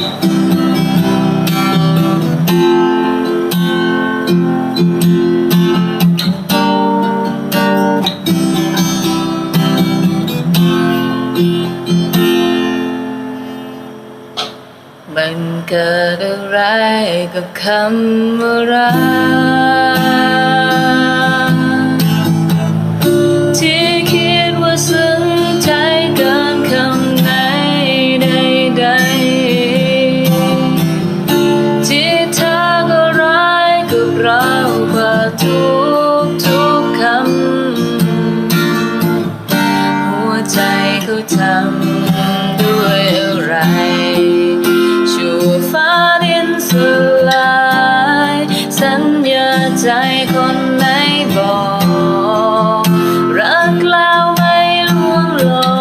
มันเกิดอะไรกับคำว่ารัก ทำด้วยอะไร ชั่วฟ้าดินสลาย สัญญาใจคนไหนบอก รักแล้วไม่ลวงหลอ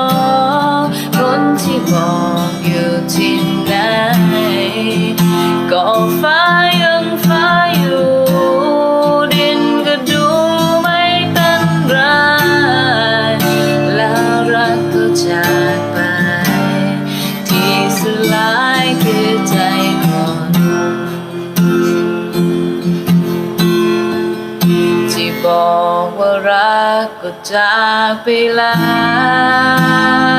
คนที่บอกอยู่ที่ไหนก็ฟ้า ก็จากไปแล้ว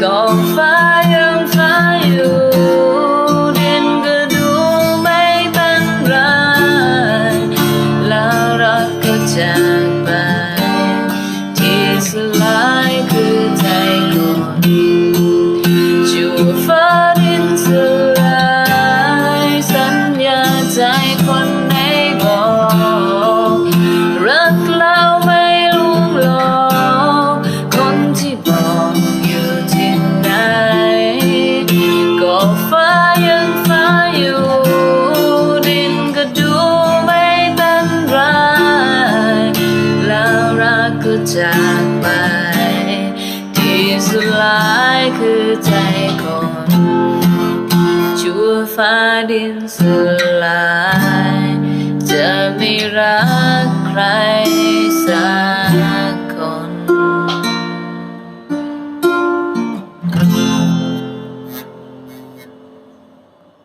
go far. จากไป ที่สุดลายคือใจคนชั่วฟ้าดินสลาย จะไม่รักใครสัก